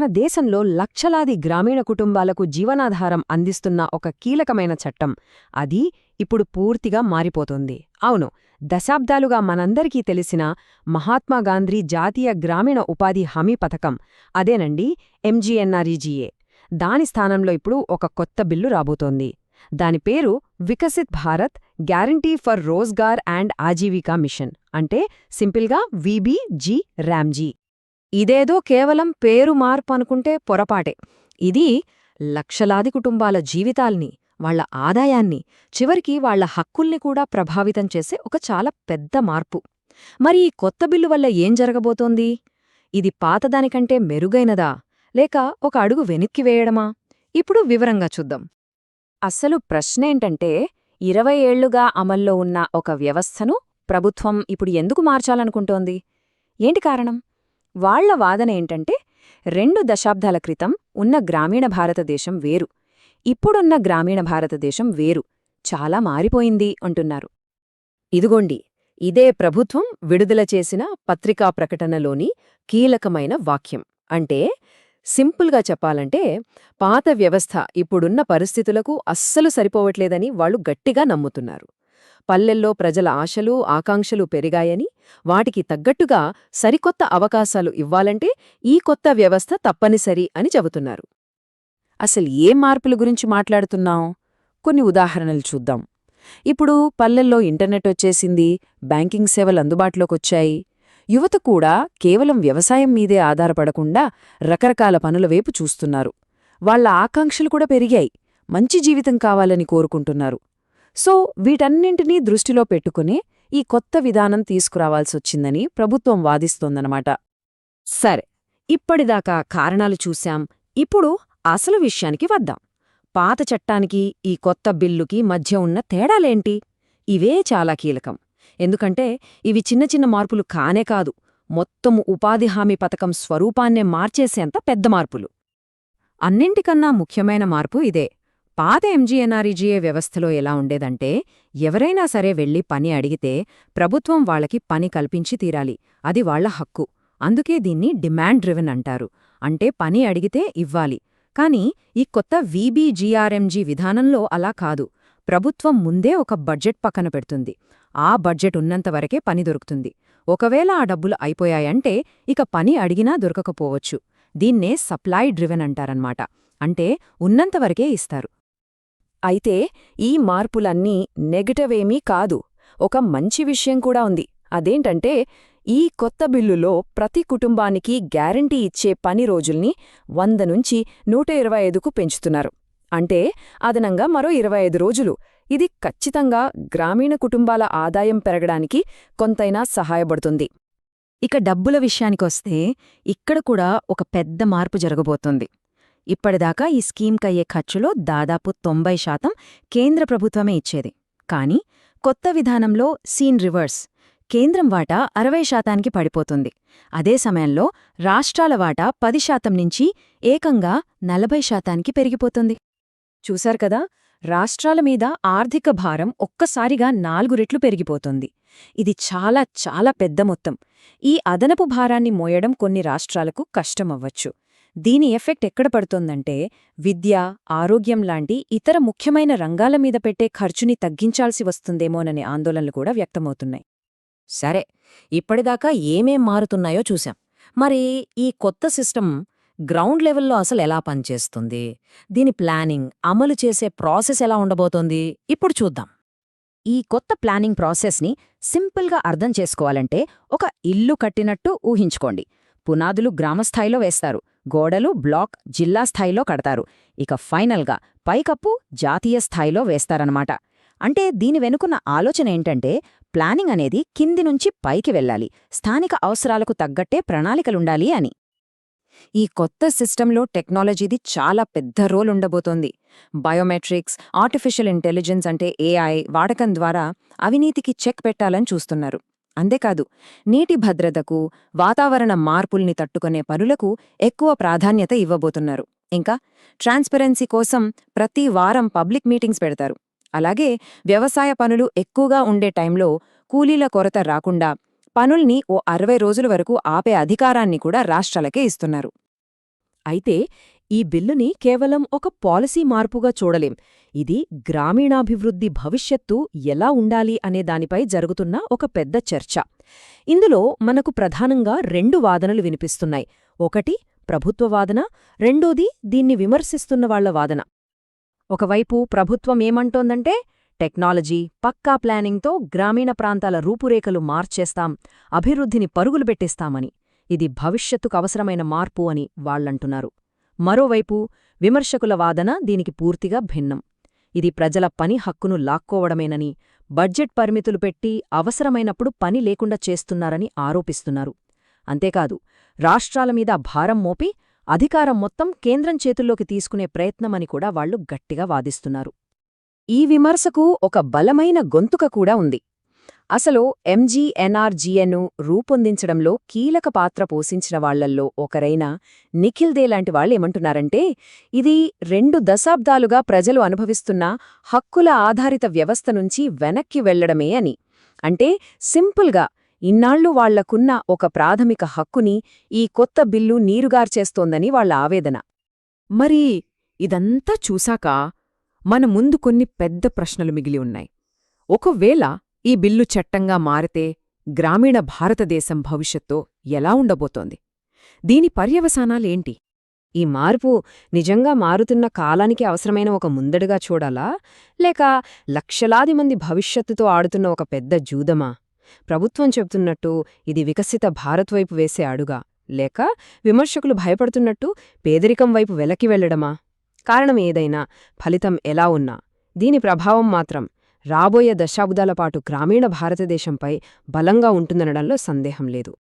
మన దేశంలో లక్షలాది గ్రామీణ కుటుంబాలకు జీవనాధారం అందిస్తున్న ఒక కీలకమైన చట్టం. అది ఇప్పుడు పూర్తిగా మారిపోతుంది. అవును దశాబ్దాలుగా మనందరికీ తెలిసిన మహాత్మాగాంధీ జాతీయ గ్రామీణ ఉపాధి హామీ పథకం. అదేనండి ఎంజీఎన్ఆర్ఈజీఏ. దాని స్థానంలో ఇప్పుడు ఒక కొత్త బిల్లు రాబోతోంది. దాని పేరు Viksit Bharat guarantee for Rozgar and Ajeevika mission. అంటే సింపుల్గా వీబీజీ ర్యామ్జీ ఇదేదో కేవలం పేరు మార్పు అనుకుంటే పొరపాటే. ఇది లక్షలాది కుటుంబాల జీవితాల్ని వాళ్ళ ఆదాయాన్ని చివరికి వాళ్ళ హక్కుల్ని కూడా ప్రభావితం చేసే ఒక చాలా పెద్ద మార్పు. మరి ఈ కొత్త బిల్లు వల్ల ఏం జరగబోతోంది? ఇది పాతదానికంటే మెరుగైనదా? లేక ఒక అడుగు వెనక్కి వేయడమా? ఇప్పుడు వివరంగా చూద్దాం. అస్సలు ప్రశ్నేంటంటే ఇరవై ఏళ్ళుగా అమల్లో ఉన్న ఒక వ్యవస్థను ప్రభుత్వం ఇప్పుడు ఎందుకు మార్చాలనుకుంటోంది? ఏంటి కారణం? వాళ్ళ వాదన ఏంటంటే రెండు దశాబ్దాల క్రితం ఉన్న గ్రామీణ భారతదేశం వేరు. ఇప్పుడున్న గ్రామీణ భారతదేశం వేరు. చాలా మారిపోయింది అంటున్నారు. ఇదిగోండి ఇదే ప్రభుత్వం విడుదల చేసిన పత్రికా ప్రకటనలోని కీలకమైన వాక్యం. అంటే సింపుల్గా చెప్పాలంటే పాత వ్యవస్థ ఇప్పుడున్న పరిస్థితులకు అస్సలు సరిపోవట్లేదని వాళ్ళు గట్టిగా నమ్ముతున్నారు. పల్లెల్లో ప్రజల ఆశలు ఆకాంక్షలు పెరిగాయని వాటికి తగ్గట్టుగా సరికొత్త అవకాశాలు ఇవ్వాలంటే ఈ కొత్త వ్యవస్థ తప్పనిసరి అని చెబుతున్నారు. అసలు ఏ మార్పుల గురించి మాట్లాడుతున్నాం? కొన్ని ఉదాహరణలు చూద్దాం. ఇప్పుడు పల్లెల్లో ఇంటర్నెట్ వచ్చేసింది బ్యాంకింగ్ సేవలు అందుబాటులోకొచ్చాయి. యువత కూడా కేవలం వ్యవసాయం మీదే ఆధారపడకుండా రకరకాల పనుల వైపు చూస్తున్నారు. వాళ్ళ ఆకాంక్షలు కూడా పెరిగాయి. మంచి జీవితం కావాలని కోరుకుంటున్నారు. సో వీటన్నింటినీ దృష్టిలో పెట్టుకుని ఈ కొత్త విధానం తీసుకురావాల్సొచ్చిందని ప్రభుత్వం వాదిస్తోందనమాట సరే ఇప్పటిదాకా కారణాలు చూశాం. ఇప్పుడు అసలు విషయానికి వద్దాం. పాత చట్టానికి ఈ కొత్త బిల్లుకి మధ్య ఉన్న తేడాలేంటి? ఇవే చాలా కీలకం. ఎందుకంటే ఇవి చిన్న చిన్న మార్పులు కానే కాదు మొత్తము ఉపాధి హామీ పథకం స్వరూపాన్నే మార్చేసేంత పెద్ద మార్పులు. అన్నింటికన్నా ముఖ్యమైన మార్పు ఇదే. పాత ఎంజీఎన్ఆర్ఈజీఏ వ్యవస్థలో ఎలా ఉండేదంటే ఎవరైనా సరే వెళ్ళి పని అడిగితే ప్రభుత్వం వాళ్ళకి పని కల్పించి తీరాలి. అది వాళ్ళ హక్కు. అందుకే దీన్ని డిమాండ్ డ్రివెన్ అంటారు. అంటే పని అడిగితే ఇవ్వాలి. కాని ఈ కొత్త వీబీజీఆర్ఎంజీ విధానంలో అలా కాదు. ప్రభుత్వం ముందే ఒక బడ్జెట్ పక్కన పెడుతుంది. ఆ బడ్జెట్ ఉన్నంతవరకే పని దొరుకుతుంది. ఒకవేళ ఆ డబ్బులు అయిపోయాయంటే ఇక పని అడిగినా దొరకకపోవచ్చు. దీన్నే సప్లై డ్రివెన్ అంటారన్మాట అంటే ఉన్నంతవరకే ఇస్తారు. అయితే ఈ మార్పులన్నీ నెగటివేమీ కాదు. ఒక మంచి విషయం కూడా ఉంది. అదేంటంటే ఈ కొత్త బిల్లులో ప్రతి కుటుంబానికి గ్యారంటీ ఇచ్చే పని రోజుల్ని వంద నుంచి నూట ఇరవై ఐదుకు పెంచుతున్నారు. అంటే అదనంగా మరో ఇరవై ఐదు రోజులు. ఇది ఖచ్చితంగా గ్రామీణ కుటుంబాల ఆదాయం పెరగడానికి కొంతైనా సహాయపడుతుంది. ఇక డబ్బుల విషయానికొస్తే ఇక్కడ కూడా ఒక పెద్ద మార్పు జరగబోతోంది. ఇప్పటిదాకా ఈ స్కీమ్కయ్యే ఖర్చులో దాదాపు తొంభై శాతం కేంద్ర ప్రభుత్వమే ఇచ్చేది. కాని కొత్త విధానంలో సీన్ రివర్స్. కేంద్రం వాటా అరవై శాతానికి పడిపోతుంది. అదే సమయంలో రాష్ట్రాల వాటా పది శాతం నుంచి ఏకంగా నలభై శాతానికి పెరిగిపోతుంది. చూశారు కదా రాష్ట్రాల మీద ఆర్థిక భారం ఒక్కసారిగా నాలుగు రెట్లు పెరిగిపోతుంది. ఇది చాలా చాలా పెద్ద మొత్తం. ఈ అదనపు భారాన్ని మోయడం కొన్ని రాష్ట్రాలకు కష్టమవ్వచ్చు. దీని ఎఫెక్ట్ ఎక్కడ పడుతోందంటే విద్య ఆరోగ్యం లాంటి ఇతర ముఖ్యమైన రంగాల మీద పెట్టే ఖర్చుని తగ్గించాల్సి వస్తుందేమోననే ఆందోళనలు కూడా వ్యక్తమవుతున్నాయి. సరే ఇప్పటిదాకా ఏమేం మారుతున్నాయో చూశాం. మరి ఈ కొత్త సిస్టమ్ గ్రౌండ్ లెవెల్లో అసలు ఎలా పనిచేస్తుంది? దీని ప్లానింగ్ అమలు చేసే ప్రాసెస్ ఎలా ఉండబోతోంది? ఇప్పుడు చూద్దాం. ఈ కొత్త ప్లానింగ్ ప్రాసెస్ని సింపుల్గా అర్థం చేసుకోవాలంటే ఒక ఇల్లు కట్టినట్టు ఊహించుకోండి. పునాదులు గ్రామస్థాయిలో వేస్తారు. గోడలు బ్లాక్ జిల్లా స్థాయిలో కడతారు. ఇక ఫైనల్గా పైకప్పు జాతీయ స్థాయిలో వేస్తారనమాట అంటే దీని వెనుకున్న ఆలోచన ఏంటంటే ప్లానింగ్ అనేది కింది నుంచి పైకి వెళ్ళాలి. స్థానిక అవసరాలకు తగ్గట్టే ప్రణాళికలుండాలి అని. ఈ కొత్త సిస్టంలో టెక్నాలజీది చాలా పెద్ద రోల్ ఉండబోతోంది. బయోమెట్రిక్స్ ఆర్టిఫిషియల్ ఇంటెలిజెన్స్ అంటే ఏఐ వాడకం ద్వారా అవినీతికి చెక్ పెట్టాలని చూస్తున్నారు. అంతేకాదు నీటి భద్రతకు వాతావరణ మార్పుల్ని తట్టుకునే పనులకు ఎక్కువ ప్రాధాన్యత ఇవ్వబోతున్నారు. ఇంకా ట్రాన్స్పరెన్సీ కోసం ప్రతి వారం పబ్లిక్ మీటింగ్స్ పెడతారు. అలాగే వ్యవసాయ పనులు ఎక్కువగా ఉండే టైంలో కూలీల కొరత రాకుండా పనుల్ని ఓ అరవై రోజుల వరకు ఆపే అధికారాన్ని కూడా రాష్ట్రాలకే ఇస్తున్నారు. అయితే ఈ బిల్లుని కేవలం ఒక పాలసీ మార్పుగా చూడలేం. ఇది గ్రామీణాభివృద్ధి భవిష్యత్తు ఎలా ఉండాలి అనే దానిపై జరుగుతున్న ఒక పెద్ద చర్చ. ఇందులో మనకు ప్రధానంగా రెండు వాదనలు వినిపిస్తున్నాయి. ఒకటి ప్రభుత్వ వాదన. రెండోది దీన్ని విమర్శిస్తున్న వాళ్ళ వాదన. ఒకవైపు ప్రభుత్వం ఏమంటోందంటే టెక్నాలజీ పక్కా ప్లానింగ్తో గ్రామీణ ప్రాంతాల రూపురేఖలు మార్చేస్తాం అభివృద్ధిని పరుగులు పెట్టేస్తామని. ఇది భవిష్యత్తుకు అవసరమైన మార్పు అని వాళ్ళంటున్నారు మరోవైపు విమర్శకుల వాదన దీనికి పూర్తిగా భిన్నం. ఇది ప్రజల పని హక్కును లాక్కోవడమేనని బడ్జెట్ పరిమితులు పెట్టి అవసరమైనప్పుడు పని లేకుండా చేస్తున్నారని ఆరోపిస్తున్నారు. అంతేకాదు రాష్ట్రాల మీద భారం మోపి అధికారం మొత్తం కేంద్రం చేతుల్లోకి తీసుకునే ప్రయత్నమని కూడా వాళ్ళు గట్టిగా వాదిస్తున్నారు. ఈ విమర్శకు ఒక బలమైన గొంతుక కూడా ఉంది. అసలు ఎంజీఎన్ఆర్జీఎన్ను రూపొందించడంలో కీలక పాత్ర పోషించిన వాళ్ళల్లో ఒకరైన నిఖిల్ దే లాంటి వాళ్ళేమంటున్నారంటే ఇది రెండు దశాబ్దాలుగా ప్రజలు అనుభవిస్తున్న హక్కుల ఆధారిత వ్యవస్థ నుంచి వెనక్కి వెళ్ళడమే అని. అంటే సింపుల్గా ఇన్నాళ్ళు వాళ్ళకున్న ఒక ప్రాథమిక హక్కుని ఈ కొత్త బిల్లు నీరుగార్చేస్తోందని వాళ్ళ ఆవేదన. మరి ఇదంతా చూశాక మన ముందు కొన్ని పెద్ద ప్రశ్నలు మిగిలి ఉన్నాయి. ఒకవేళ ఈ బిల్లు చట్టంగా మారితే గ్రామీణ భారతదేశం భవిష్యత్తు ఎలా ఉండబోతోంది? దీని పర్యవసానాలేంటి ఈ మార్పు నిజంగా మారుతున్న కాలానికి అవసరమైన ఒక ముందడుగా చూడాలా? లేక లక్షలాది మంది భవిష్యత్తుతో ఆడుతున్న ఒక పెద్ద జూదమా? ప్రభుత్వం చెబుతున్నట్టు ఇది వికసిత భారత్ వైపు వేసే అడుగా? లేక విమర్శకులు భయపడుతున్నట్టు పేదరికం వైపు వెలకి వెళ్ళడమా కారణం ఏదైనా ఫలితం ఎలా ఉన్నా? దీని ప్రభావం మాత్రం రాబోయే దశాబ్దాల పాటు గ్రామీణ భారతదేశంపై బలంగా ఉంటుందనడంలో సందేహం లేదు.